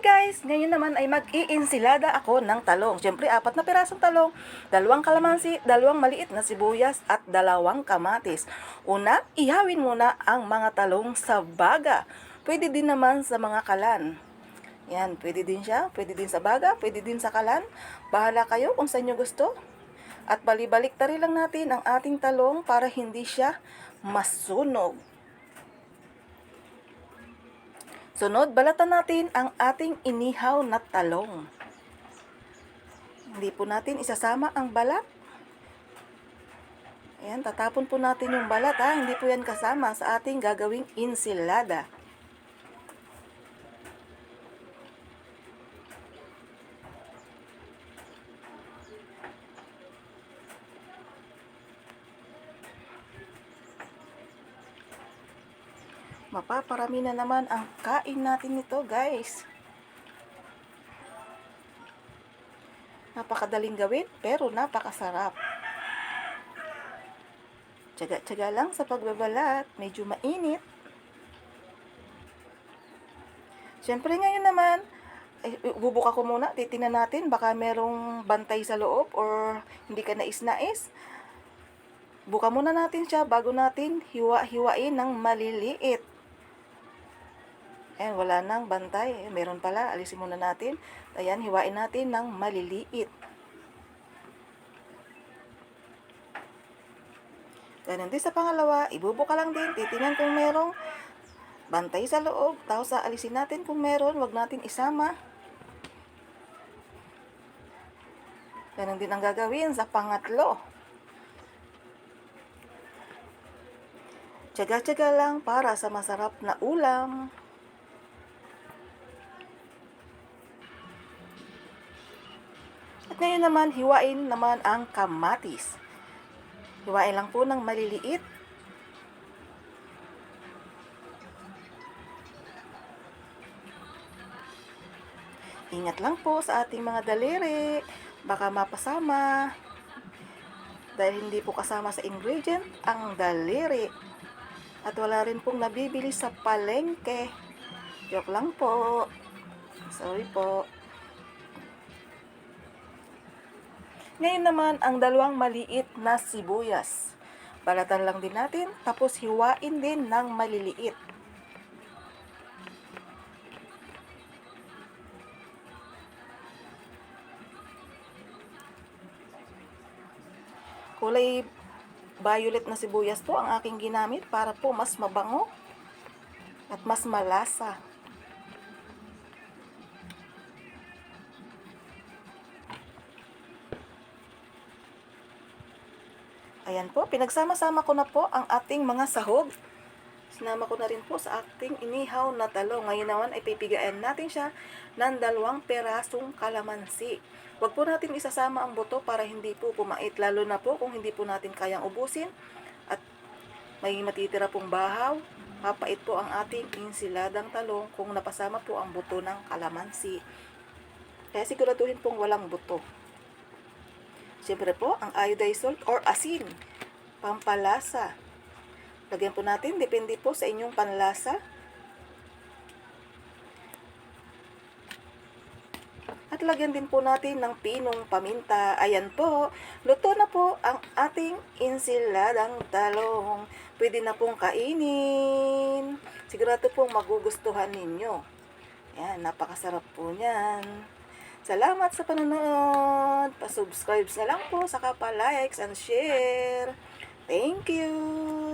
guys! Ngayon naman ay mag-iinsilada ako ng talong. Siyempre, apat na pirasong talong, dalawang kalamansi, dalawang maliit na sibuyas, at dalawang kamatis. Una, ihawin muna ang mga talong sa baga. Pwede din naman sa mga kalan. Yan, pwede din siya. Pwede din sa baga, pwede din sa kalan. Bahala kayo kung saan nyo gusto. At balibalik tari lang natin ang ating talong para hindi siya masunog. Sunod, balatan natin ang ating inihaw na talong. Hindi po natin isasama ang balat. Ayan, tatapon po natin yung balat ha. Hindi po yan kasama sa ating gagawing insilada. Mapaparami na naman ang kain natin nito, guys. Napakadaling gawin, pero napakasarap. Tsaga-tsaga lang sa pagbabalat. Medyo mainit. Siyempre ngayon naman, eh, bubuka ko muna. Titingnan natin. Baka merong bantay sa loob or hindi ka nais-nais. Buka muna natin siya bago natin hiwa-hiwain ng maliliit. Ayan, wala nang bantay. Meron pala. Alisin muna natin. Ayan, hiwain natin ng maliliit. Ganun din sa pangalawa, ibubuka lang din. Titingnan kung merong bantay sa loob. Tapos alisin natin kung meron. Huwag natin isama. Ganun din ang gagawin sa pangatlo. Tsaga-tsaga lang para sa masarap na ulam. Ngayon naman, hiwain naman ang kamatis. Hiwain lang po ng maliliit. Ingat lang po sa ating mga daliri. Baka mapasama. Dahil hindi po kasama sa ingredient ang daliri. At wala rin pong nabibili sa palengke. Joke lang po. Sorry po. Ngayon naman, ang dalawang maliit na sibuyas. Balatan lang din natin, tapos hiwain din ng maliliit. Kulay violet na sibuyas po ang aking ginamit para po mas mabango at mas malasa. Ayan po, pinagsama-sama ko na po ang ating mga sahog. Sinama ko na rin po sa ating inihaw na talong. Ngayon naman ay pipigayan natin siya ng dalawang perasong kalamansi. Huwag po natin isasama ang buto para hindi po pumait. Lalo na po kung hindi po natin kayang ubusin at may matitira pong bahaw. Papait po ang ating insiladang talong kung napasama po ang buto ng kalamansi. Kaya siguraduhin pong walang buto. Siyempre po, ang iodized salt or asin. Pampalasa. Lagyan po natin, depende po sa inyong panlasa. At lagyan din po natin ng pinong paminta. Ayan po, luto na po ang ating insiladang talong. Pwede na pong kainin. Sigurado pong magugustuhan ninyo. Ayan, napakasarap po niyan. Salamat sa panonood. Pa-subscribe na lang po, saka pa-likes and share. Thank you.